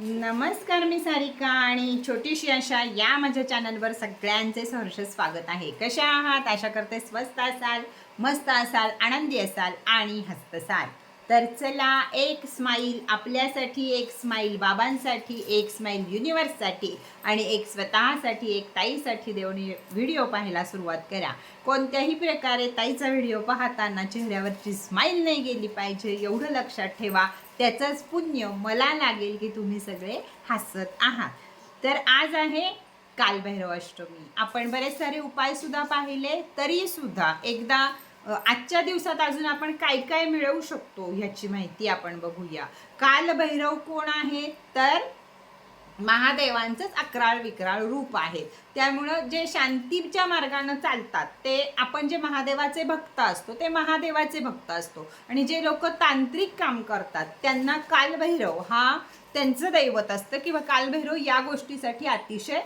नमस्कार मी सारिका आणि छोटीशी अशा या माझ्या चॅनलवर सगळ्यांचे सहर्ष स्वागत आहे. कशा आहात? आशा करते स्वस्त असाल मस्त असाल आनंदी असाल आणि हस्तसाल तर चला एक स्माईल आपल्यासाठी एक स्माईल बाबांसाठी एक स्माईल युनिवर्ससाठी आणि एक स्वतःसाठी एक ताईसाठी देऊन व्हिडिओ पाहायला सुरुवात करा. कोणत्याही प्रकारे ताईचा व्हिडिओ पाहताना चेहऱ्यावरची स्माईल नाही गेली पाहिजे एवढं लक्षात ठेवा. त्याचंच पुण्य मला लागेल की तुम्ही सगळे हसत आहात. तर आज आहे कालभैरव अष्टमी. आपण बरेच सारे उपायसुद्धा पाहिले तरीसुद्धा एकदा आजच्या दिवसात अजून आपण काय काय मिळवू शकतो ह्याची माहिती आपण बघूया. कालभैरव कोण आहे? तर महादेवांचंच अकराळ विकराळ रूप आहे. त्यामुळं जे शांतीच्या मार्गानं चालतात ते आपण जे महादेवाचे भक्त असतो ते महादेवाचे भक्त असतो. आणि जे लोक तांत्रिक काम करतात त्यांना कालभैरव हा त्यांचं दैवत असतं किंवा कालभैरव या गोष्टीसाठी अतिशय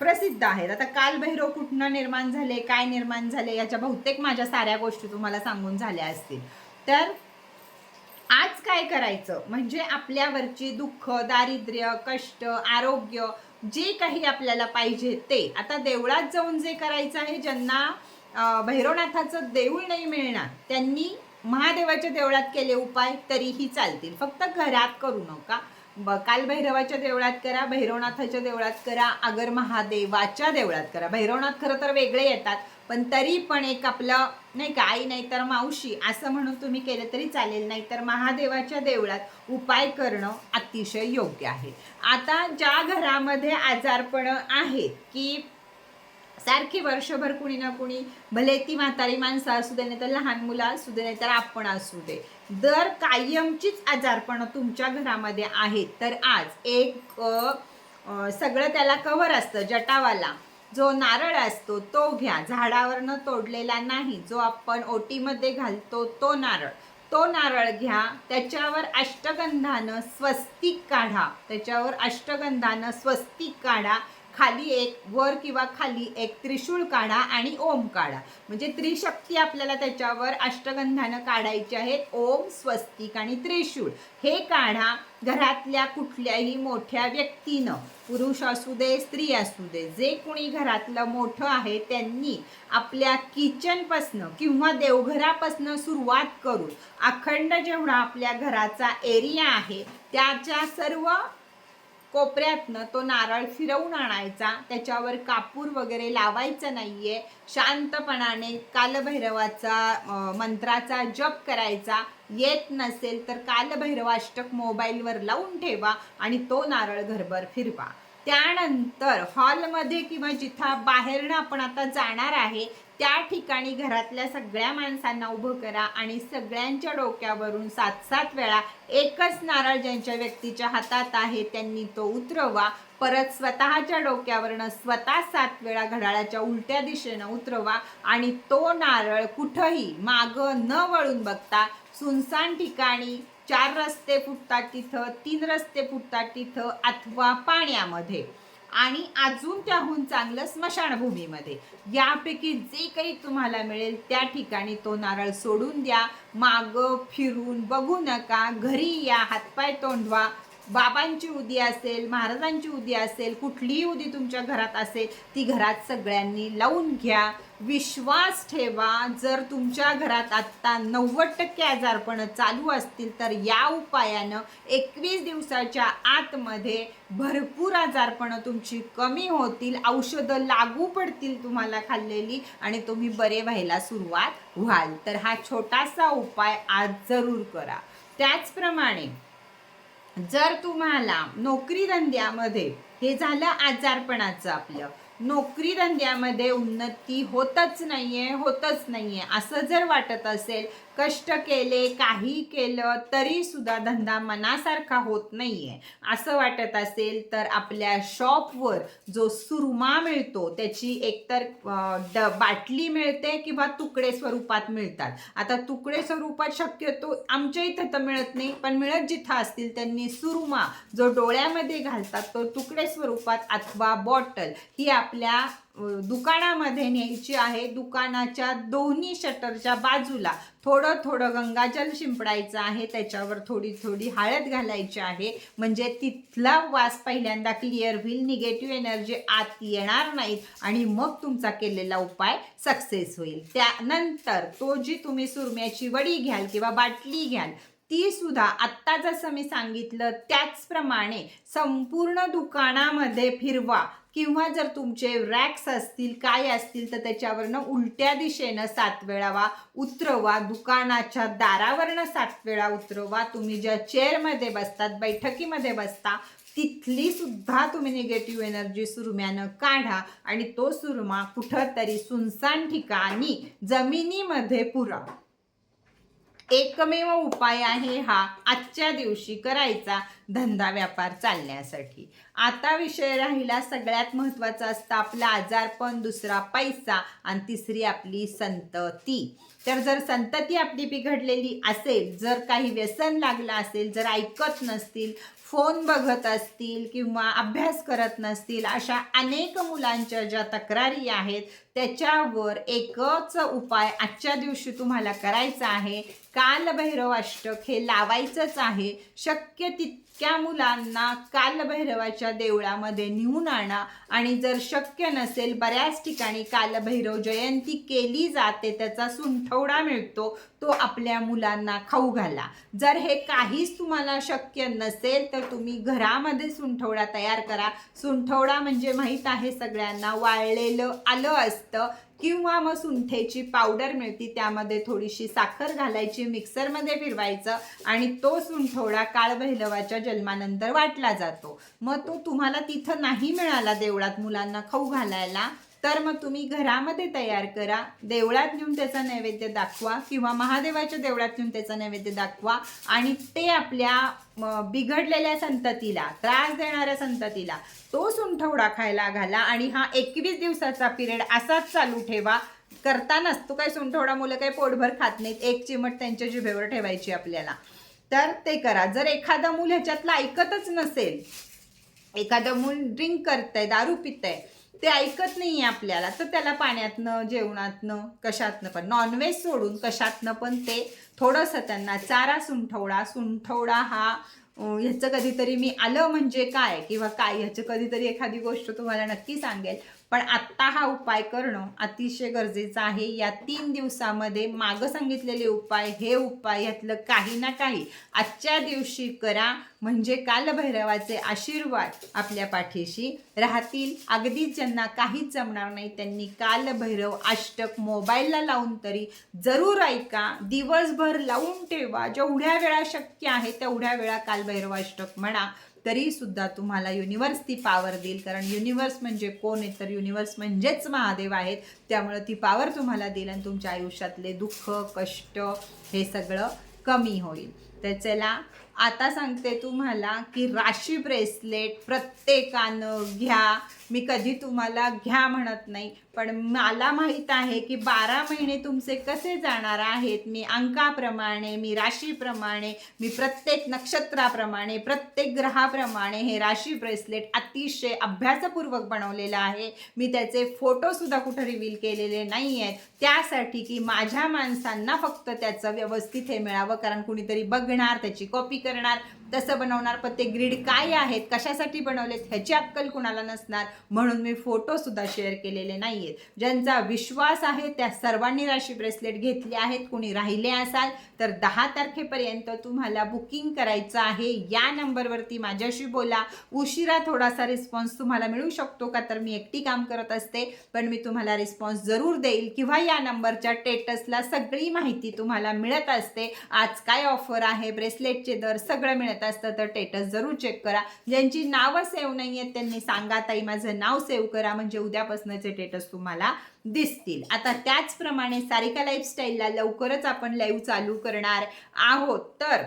प्रसिद्ध आहेत. आता कालभैरव कुठनं निर्माण झाले काय निर्माण झाले याच्या बहुतेक माझ्या साऱ्या गोष्टी तुम्हाला सांगून झाल्या असतील. तर आज काय करायचं? म्हणजे आपल्यावरची दुःख दारिद्र्य कष्ट आरोग्य जे काही आपल्याला पाहिजे ते. आता देवळात जाऊन जे करायचं आहे ज्यांना भैरवनाथाचं देऊळ नाही मिळणार त्यांनी महादेवाच्या देवळात केले उपाय तरीही चालतील. फक्त घरात करू नका. कालभैरवाच्या देवळात करा भैरवनाथाच्या देवळात करा अगर महादेवाच्या देवळात करा. भैरवनाथ खरं तर वेगळे येतात पण तरी पण एक आपलं नाही का आई नाही तर मावशी असं म्हणून तुम्ही केलं तरी चालेल. नाही तर महादेवाच्या देवळात उपाय करणं अतिशय योग्य आहे. आता ज्या घरामध्ये आजारपण आहेत की सारखी वर्षभर कुणी ना कुणी भले ती म्हातारी माणसं असू दे नाही तर लहान मुलं असू दे नाही तर आपण असू दे. दर कायमचीच आजारपणं तुमच्या घरामध्ये आहेत. तर आज एक सगळं त्याला कव्हर असतं जटावाला. जो नारळ असतो तो घ्या. झाडावरनं तोडलेला नाही जो आपण ओटीमध्ये घालतो तो नारळ. तो नारळ घ्या. त्याच्यावर अष्टगंधानं स्वस्तिक काढा. त्याच्यावर अष्टगंधानं स्वस्तिक काढा. खाली एक वर किंवा खाली एक त्रिशूळ काढा आणि ओम काढा. म्हणजे त्रिशक्ती आपल्याला त्याच्यावर अष्टगंधानं काढायची आहेत ओम स्वस्तिक आणि त्रिशूळ. हे काढा घरातल्या कुठल्याही मोठ्या व्यक्तीनं. पुरुष असू दे स्त्री असू दे. जे कोणी घरातलं मोठं आहे त्यांनी आपल्या किचनपासनं किंवा देवघरापासनं सुरुवात करून अखंड जेवढा आपल्या घराचा एरिया आहे त्याच्या सर्व कोपऱ्यातनं तो नारळ फिरवून आणायचा. त्याच्यावर कापूर वगैरे लावायचं नाहीये. शांतपणाने कालभैरवाचा मंत्राचा जप करायचा. येत नसेल तर कालभैरवाष्टक मोबाईलवर लावून ठेवा आणि तो नारळ घरभर फिरवा. त्यानंतर हॉलमध्ये किंवा जिथं बाहेरनं आपण आता जाणार आहे त्या ठिकाणी घरातल्या सगळ्या माणसांना उभं करा आणि सगळ्यांच्या डोक्यावरून सात सात वेळा एकच नारळ ज्यांच्या व्यक्तीच्या हातात आहे त्यांनी तो उतरवा. परत स्वतःच्या डोक्यावरनं स्वतः सात वेळा घड्याळाच्या उलट्या दिशेनं उतरवा आणि तो नारळ कुठंही मागं न वळून बघता सुनसान ठिकाणी चार रस्ते फुटतात तिथं तीन रस्ते फुटतात तिथं अथवा पाण्यामध्ये. आणि अजून त्याहून चांगलं स्मशानभूमीमध्ये. यापैकी जे काही तुम्हाला मिळेल त्या ठिकाणी तो नारळ सोडून द्या. मागं फिरून बघू नका. घरी या हातपाय तोंडवा. बाबांची उदी असेल महाराजांची उदी असेल कुठलीही उदी तुमच्या घरात असेल ती घरात सगळ्यांनी लावून घ्या. विश्वास ठेवा. जर तुमच्या घरात आत्ता नव्वद टक्के आजारपणं चालू असतील तर या उपायानं एकवीस दिवसाच्या आतमध्ये भरपूर आजारपणं तुमची कमी होतील. औषधं लागू पडतील तुम्हाला खाल्लेली आणि तुम्ही बरे व्हायला सुरुवात व्हाल. तर हा छोटासा उपाय आज जरूर करा. त्याचप्रमाणे जर तुम्हाला नोकरी धंद्यामध्ये हे झालं आजारपणाचं आपलं नोकरी धंद्यामध्ये उन्नती होतच नाहीये होतच नाहीये असं जर वाटत असेल कष्ट केले काही केलं तरी सुद्धा धंदा मनासारखा होत नाहीये. असं वाटत असेल तर आपल्या शॉपवर जो सुरमा मिळतो त्याची एकतर ड बाटली मिळते किंवा तुकडे स्वरूपात मिळतात. आता तुकडे स्वरूपात शक्यतो आमच्या इथं तर मिळत नाही पण मिळत जिथं असतील त्यांनी सुरमा जो डोळ्यामध्ये घालतात तो तुकडे स्वरूपात अथवा बॉटल ही आपल्या दुकानामध्ये न्यायची आहे. दुकानाच्या दोन्ही शटरच्या बाजूला थोडं थोडं गंगाजल शिंपडायचं आहे. त्याच्यावर थोडी थोडी हळद घालायची आहे. म्हणजे तिथला वास पहिल्यांदा क्लिअर होईल. निगेटिव्ह एनर्जी आत येणार नाहीत आणि मग तुमचा केलेला उपाय सक्सेस होईल. त्यानंतर तो जी तुम्ही सुरम्याची वडी घ्याल किंवा बाटली घ्याल ती सुद्धा आत्ता जसं मी सांगितलं त्याचप्रमाणे संपूर्ण दुकानामध्ये फिरवा. किंवा जर तुमचे रॅक्स असतील काय असतील तर त्याच्यावरनं उलट्या दिशेनं सात वेळावा उतरवा. दुकानाच्या दारावरनं सात वेळा उतरवा. तुम्ही ज्या चेअरमध्ये बसतात बैठकीमध्ये बसता तिथली सुद्धा तुम्ही निगेटिव्ह एनर्जी सुरम्यानं काढा आणि तो सुरमा कुठंतरी सुनसान ठिकाणी जमिनीमध्ये पुरा. एकमेव उपाय आहे हा आजच्या दिवशी करायचा. धंदा व्यापार चालण्यासाठी. आता विषय राहिला सगळ्यात महत्त्वाचा असतं आपला आजारपण दुसरा पैसा आणि तिसरी आपली संतती. तर जर संतती आपली बिघडलेली असेल जर काही व्यसन लागलं असेल जर ऐकत नसतील फोन बघत असतील किंवा अभ्यास करत नसतील अशा अनेक मुलांच्या ज्या तक्रारी आहेत त्याच्यावर एकच उपाय आजच्या दिवशी तुम्हाला करायचा आहे. कालभैरव अष्टक हे लावायचंच आहे. शक्य तित त्या मुलांना कालभैरवाच्या देवळामध्ये नेऊन आणा. आणि जर शक्य नसेल बऱ्याच ठिकाणी कालभैरव जयंती केली जाते त्याचा सुंठवडा मिळतो तो आपल्या मुलांना खाऊ घाला. जर हे काहीच तुम्हाला शक्य नसेल तर तुम्ही घरामध्ये सुंठवडा तयार करा. सुंठवडा म्हणजे माहीत आहे सगळ्यांना वाळलेलं आलं असतं. किंवा मग सुंठेची पावडर मिळती त्यामध्ये थोडीशी साखर घालायची मिक्सरमध्ये फिरवायचं आणि तो सुंठवडा काळभैरवाच्या जन्मानंतर वाटला जातो. मग तो तुम्हाला तिथं नाही मिळाला देवळात मुलांना खाऊ घालायला. तर मग तुम्ही घरामध्ये तयार करा. देवळात नेऊन त्याचा नैवेद्य दाखवा किंवा महादेवाच्या देवळात नेऊन त्याचा नैवेद्य दाखवा. आणि ते आपल्या बिघडलेल्या संततीला त्रास देणाऱ्या संततीला तो सुंठवडा खायला घाला आणि हा एकवीस दिवसाचा पिरियड असाच चालू ठेवा. करतानाच तो काही सुंठवडा मुलं काही पोटभर खात नाहीत. एक चिमट त्यांच्या जिभेवर ठेवायची आपल्याला. तर ते करा. जर एखादं मूल ह्याच्यातलं ऐकतच नसेल एखादं मूल ड्रिंक करतंय दारू पितंय ते ऐकत नाही आपल्याला. तर त्याला पाण्यातनं जेवणातनं कशातनं पण. नॉनव्हेज सोडून कशातनं पण ते थोडंसं त्यांना चारा सुंठवडा सुंठवडा हा ह्याचं कधीतरी मी आलं म्हणजे काय? किंवा काय? ह्याचं कधीतरी एखादी गोष्ट तुम्हाला नक्की सांगेल. पण आत्ता हा उपाय करणं अतिशय गरजेचं आहे. या तीन दिवसामध्ये मागं सांगितलेले उपाय हे उपाय यातलं काही ना काही आजच्या दिवशी करा. म्हणजे कालभैरवाचे आशीर्वाद आपल्या पाठीशी राहतील. अगदी ज्यांना काहीच जमणार नाही त्यांनी कालभैरव अष्टक मोबाईलला लावून तरी जरूर ऐका. दिवसभर लावून ठेवा. जेवढ्या वेळा शक्य आहे तेवढ्या वेळा कालभैरव अष्टक म्हणा. तरी सुद्धा तुम्हाला युनिवर्स ती पावर देईल. कारण युनिवर्स म्हणजे कोण आहे? तर युनिवर्स म्हणजेच महादेव आहेत. त्यामुळं ती पावर तुम्हाला देईल आणि तुमच्या आयुष्यातले दुःख कष्ट हे सगळं कमी होईल. तर चला आता सांगते तुम्हाला की राशी ब्रेसलेट प्रत्येकानं घ्या. मी कधी तुम्हाला घ्या म्हणत नाही. पण मला माहीत आहे की बारा महिने तुमचे कसे जाणार आहेत? मी अंकाप्रमाणे मी राशीप्रमाणे मी प्रत्येक नक्षत्राप्रमाणे प्रत्येक ग्रहाप्रमाणे हे राशी ब्रेसलेट अतिशय अभ्यासपूर्वक बनवलेलं आहे. मी त्याचे फोटोसुद्धा कुठं रिव्हील केलेले नाही आहेत त्यासाठी की माझ्या माणसांना फक्त त्याचं व्यवस्थित हे मिळावं कारण कुणीतरी बघणार त्याची कॉपी करणार तसं बनवणार. पण ते ग्रीड काय आहेत? कशासाठी बनवलेत? ह्याची अक्कल कुणाला नसणार? म्हणून मी फोटोसुद्धा शेअर केलेले नाही आहेत ज्यांचा विश्वास आहे त्या सर्वांनी राशी ब्रेसलेट घेतले आहेत. कुणी राहिले असाल तर दहा तारखेपर्यंत तुम्हाला बुकिंग करायचं आहे. या नंबरवरती माझ्याशी बोला. उशिरा थोडासा रिस्पॉन्स तुम्हाला मिळू शकतो का? तर मी एकटी काम करत असते. पण मी तुम्हाला रिस्पॉन्स जरूर देईल. किंवा या नंबरच्या टेटसला सगळी माहिती तुम्हाला मिळत असते. आज काय ऑफर आहे? ब्रेसलेटचे दर सगळं मिळत असतं तर टेटस जरूर चेक करा. ज्यांची नावं सेव नाही आहेत त्यांनी सांगा ताई माझं नाव सेव्ह करा म्हणजे उद्यापासूनचे टेटस तुम्हाला दिसतील. आता त्याचप्रमाणे सारिका लाईफस्टाईलला लवकरच आपण लाईव्ह चालू करणार आहोत. तर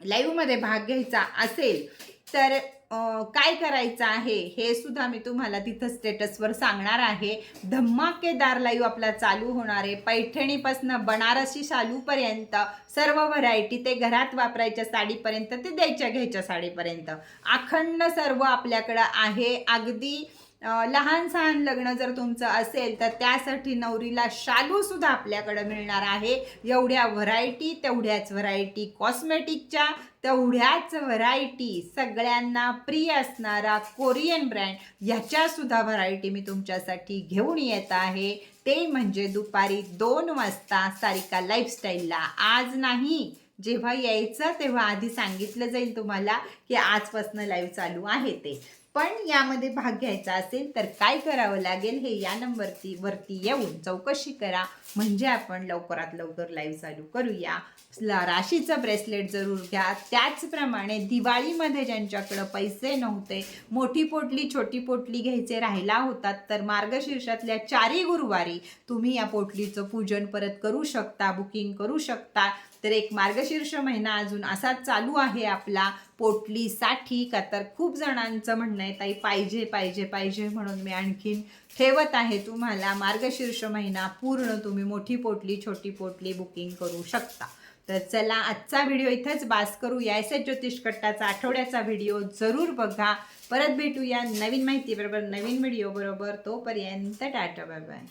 लाईव्हमध्ये भाग घ्यायचा असेल तर काय करायचं आहे हे सुद्धा मी तुम्हाला तिथं स्टेटसवर सांगणार आहे. धमाकेदार लाईव्ह आपला चालू होणार आहे. पैठणीपासनं बनारसी शालूपर्यंत सर्व व्हरायटी ते घरात वापरायच्या साडीपर्यंत ते द्यायच्या घ्यायच्या साडीपर्यंत. अखंड सर्व आपल्याकडं आहे. अगदी लहान सहान लग्न जर तुमचं असेल तर त्यासाठी नवरीला शालू सुद्धा आपल्याकडे मिळणार आहे. एवढ्या व्हरायटी तेवढ्याच व्हरायटी कॉस्मेटिकच्या तेवढ्याच व्हरायटी सगळ्यांना प्रिय असणारा कोरियन ब्रँड ह्याच्यासुद्धा व्हरायटी मी तुमच्यासाठी घेऊन येत आहे. ते म्हणजे दुपारी दोन वाजता सारिका लाईफस्टाईलला आज नाही जेव्हा यायचं तेव्हा आधी सांगितलं जाईल तुम्हाला की आजपासून लाईव्ह चालू आहे ते. पण यामध्ये भाग घ्यायचा असेल तर काय करावं लागेल हे या नंबरती वरती येऊन चौकशी करा. म्हणजे आपण लवकरात लवकर लाईव्ह चालू करूया. राशीचं ब्रेसलेट जरूर घ्या. त्याचप्रमाणे दिवाळीमध्ये ज्यांच्याकडं पैसे नव्हते मोठी पोटली छोटी पोटली घ्यायचे राहिला होतात तर मार्गशीर्षातल्या चारही गुरुवारी तुम्ही या पोटलीचं पूजन परत करू शकता बुकिंग करू शकता. तर एक मार्गशीर्ष महिना अजून असाच चालू आहे आपला. पोटलीसाठी का तर खूप जणांचं म्हणणं आहे ताई पाहिजे पाहिजे पाहिजे म्हणून मी आणखीन ठेवत आहे. तुम्हाला मार्गशीर्ष महिना पूर्ण तुम्ही मोठी पोटली छोटी पोटली बुकिंग करू शकता. तर चला आजचा व्हिडिओ इथंच बास करू. या एस एच ज्योतिष कट्टाचा आठवड्याचा व्हिडिओ जरूर बघा. परत भेटूया नवीन माहितीबरोबर नवीन व्हिडिओ बरोबर. तोपर्यंत टाटा बाय बाय